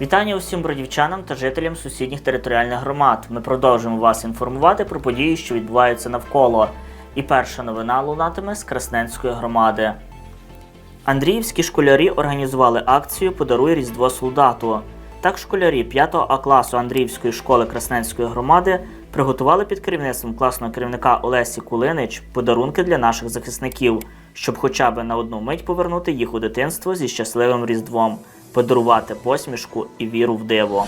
Вітання усім бродівчанам та жителям сусідніх територіальних громад. Ми продовжуємо вас інформувати про події, що відбуваються навколо. І перша новина лунатиме з Красненської громади. Андріївські школярі організували акцію Подаруй Різдво солдату. Так школярі 5 А класу Андріївської школи Красненської громади приготували під керівництвом класного керівника Олесі Кулинич подарунки для наших захисників, щоб хоча б на одну мить повернути їх у дитинство зі щасливим Різдвом, подарувати посмішку і віру в диво.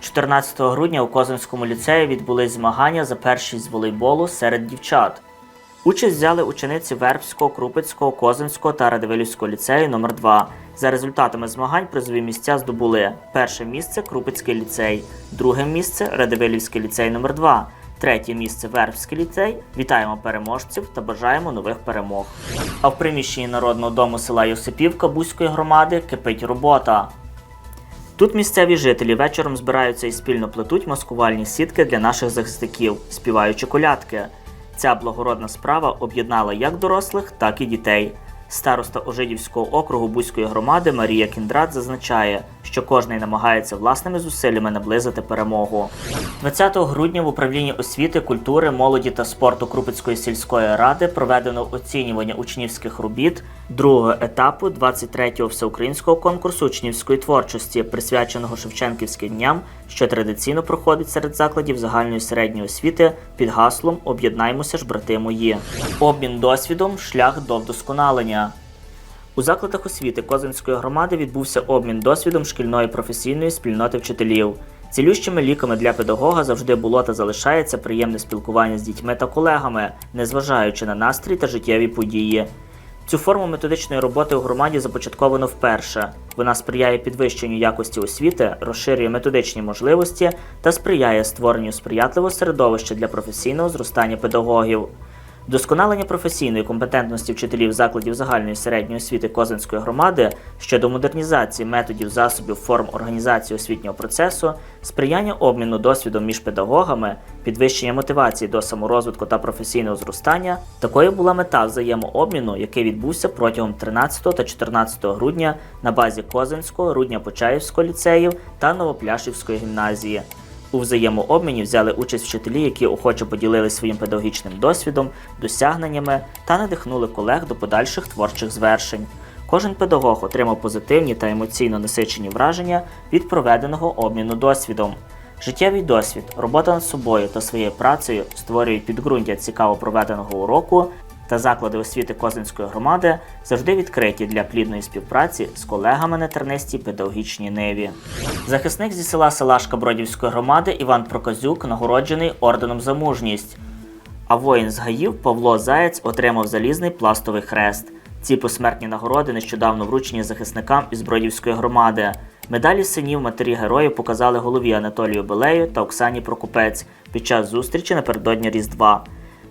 14 грудня у Козинському ліцеї відбулись змагання за першість з волейболу серед дівчат. Участь взяли учениці Вербського, Крупицького, Козинського та Радивилівського ліцею номер 2 За результатами змагань призові місця здобули перше місце Крупицький ліцей, друге місце Радивилівський ліцей номер 2 третє місце Вербський ліцей. Вітаємо переможців та бажаємо нових перемог. А в приміщенні народного дому села Йосипівка Бузької громади кипить робота. Тут місцеві жителі вечором збираються і спільно плетуть маскувальні сітки для наших захисників, співаючи колядки. Ця благородна справа об'єднала як дорослих, так і дітей. Староста Ожидівського округу Бузької громади Марія Кіндрат зазначає, що кожний намагається власними зусиллями наблизити перемогу. 20 грудня в управлінні освіти, культури, молоді та спорту Крупицької сільської ради проведено оцінювання учнівських робіт другого етапу 23-го всеукраїнського конкурсу учнівської творчості, присвяченого Шевченківським дням, що традиційно проходить серед закладів загальної середньої освіти під гаслом Об'єднаймося ж, брати мої. Обмін досвідом шлях до вдосконалення. У закладах освіти Козинської громади відбувся обмін досвідом шкільної професійної спільноти вчителів. Цілющими ліками для педагога завжди було та залишається приємне спілкування з дітьми та колегами, незважаючи на настрій та життєві події. Цю форму методичної роботи у громаді започатковано вперше. Вона сприяє підвищенню якості освіти, розширює методичні можливості та сприяє створенню сприятливого середовища для професійного зростання педагогів. Вдосконалення професійної компетентності вчителів закладів загальної середньої освіти Козинської громади щодо модернізації методів, засобів, форм організації освітнього процесу, сприяння обміну досвідом між педагогами, підвищення мотивації до саморозвитку та професійного зростання. Такою була мета взаємообміну, який відбувся протягом 13 та 14 грудня на базі Козинського, Рудня-Почаївського ліцеїв та Новопляшівської гімназії. У взаємообміні взяли участь вчителі, які охоче поділилися своїм педагогічним досвідом, досягненнями та надихнули колег до подальших творчих звершень. Кожен педагог отримав позитивні та емоційно насичені враження від проведеного обміну досвідом. Життєвий досвід, робота над собою та своєю працею створюють підґрунтя цікаво проведеного уроку, та заклади освіти Козинської громади завжди відкриті для плідної співпраці з колегами на тернистій педагогічній ниві. Захисник зі села Селашка Бродівської громади Іван Проказюк нагороджений орденом за мужність. А воїн з Гаїв Павло Заєць отримав залізний пластовий хрест. Ці посмертні нагороди нещодавно вручені захисникам із Бродівської громади. Медалі синів матері героїв показали голові Анатолію Белею та Оксані Прокопець під час зустрічі напередодні Різдва.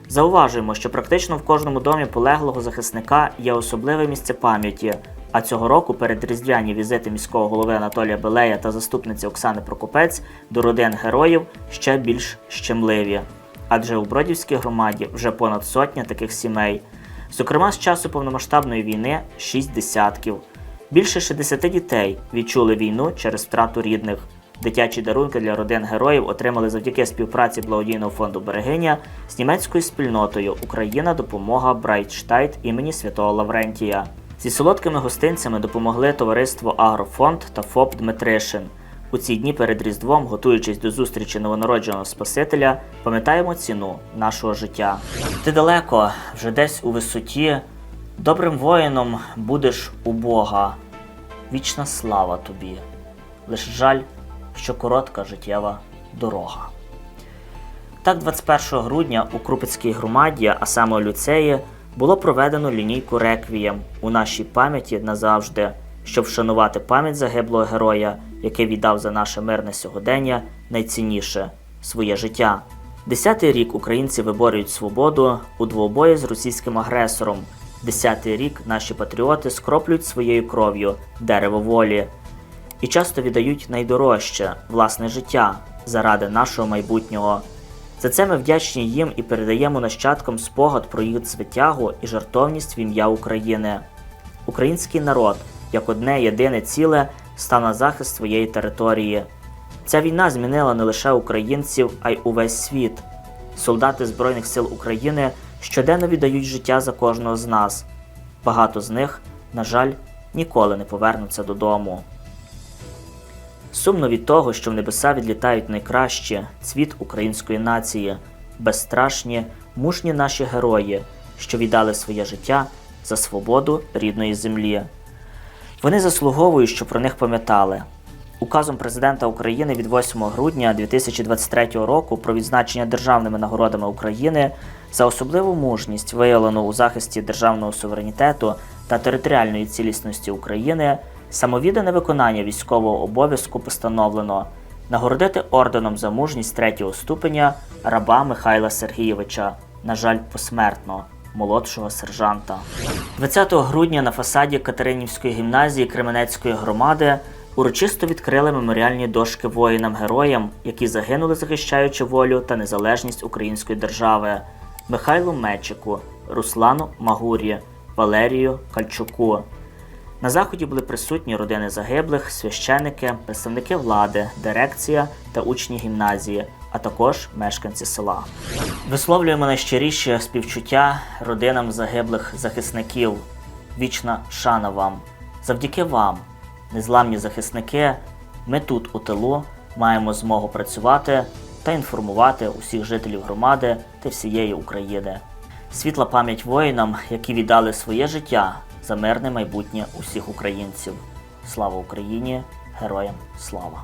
Зауважуємо, що практично в кожному домі полеглого захисника є особливе місце пам'яті. А цього року передріздвяні візити міського голови Анатолія Белея та заступниці Оксани Прокопець до родин героїв ще більш щемливі. Адже у Бродівській громаді вже понад сотня таких сімей. Зокрема, з часу повномасштабної війни шість десятків. Більше 60 дітей відчули війну через втрату рідних. Дитячі дарунки для родин героїв отримали завдяки співпраці благодійного фонду Берегиня з німецькою спільнотою Україна допомога Брайтштайт імені Святого Лаврентія. Зі солодкими гостинцями допомогли товариство Агрофонд та ФОП Дмитришин. У ці дні перед Різдвом, готуючись до зустрічі новонародженого Спасителя, пам'ятаємо ціну нашого життя. Ти далеко, вже десь у висоті, добрим воїном будеш у Бога. Вічна слава тобі. Лиш жаль, що коротка життєва дорога. Так, 21 грудня у Крупицькій громаді, а саме у ліцеї, було проведено лінійку реквієм у нашій пам'яті назавжди, щоб вшанувати пам'ять загиблого героя, який віддав за наше мирне сьогодення найцінніше своє життя. Десятий рік українці виборюють свободу у двобої з російським агресором. Десятий рік наші патріоти скроплюють своєю кров'ю дерево волі і часто віддають найдорожче власне життя заради нашого майбутнього. За це ми вдячні їм і передаємо нащадкам спогад про їх звитягу і жартовність в ім'я України. Український народ, як одне єдине ціле, став на захист своєї території. Ця війна змінила не лише українців, а й увесь світ. Солдати Збройних сил України щоденно віддають життя за кожного з нас. Багато з них, на жаль, ніколи не повернуться додому. Сумно від того, що в небеса відлітають найкращі цвіт української нації, безстрашні, мужні наші герої, що віддали своє життя за свободу рідної землі. Вони заслуговують, щоб про них пам'ятали. Указом президента України від 8 грудня 2023 року про відзначення державними нагородами України за особливу мужність, виявлену у захисті державного суверенітету та територіальної цілісності України, самовіддане виконання військового обов'язку постановлено нагородити орденом за мужність третього ступеня раба Михайла Сергійовича, на жаль, посмертно, молодшого сержанта. 20 грудня на фасаді Катеринівської гімназії Кременецької громади урочисто відкрили меморіальні дошки воїнам-героям, які загинули, захищаючи волю та незалежність української держави Михайлу Мечику, Руслану Магурі, Валерію Кальчуку. На заході були присутні родини загиблих, священики, представники влади, дирекція та учні гімназії, а також мешканці села. Висловлюємо найщиріші співчуття родинам загиблих захисників. Вічна шана вам. Завдяки вам, незламні захисники, ми тут у тилу маємо змогу працювати та інформувати усіх жителів громади та всієї України. Світла пам'ять воїнам, які віддали своє життя за мирне майбутнє усіх українців. Слава Україні! Героям слава!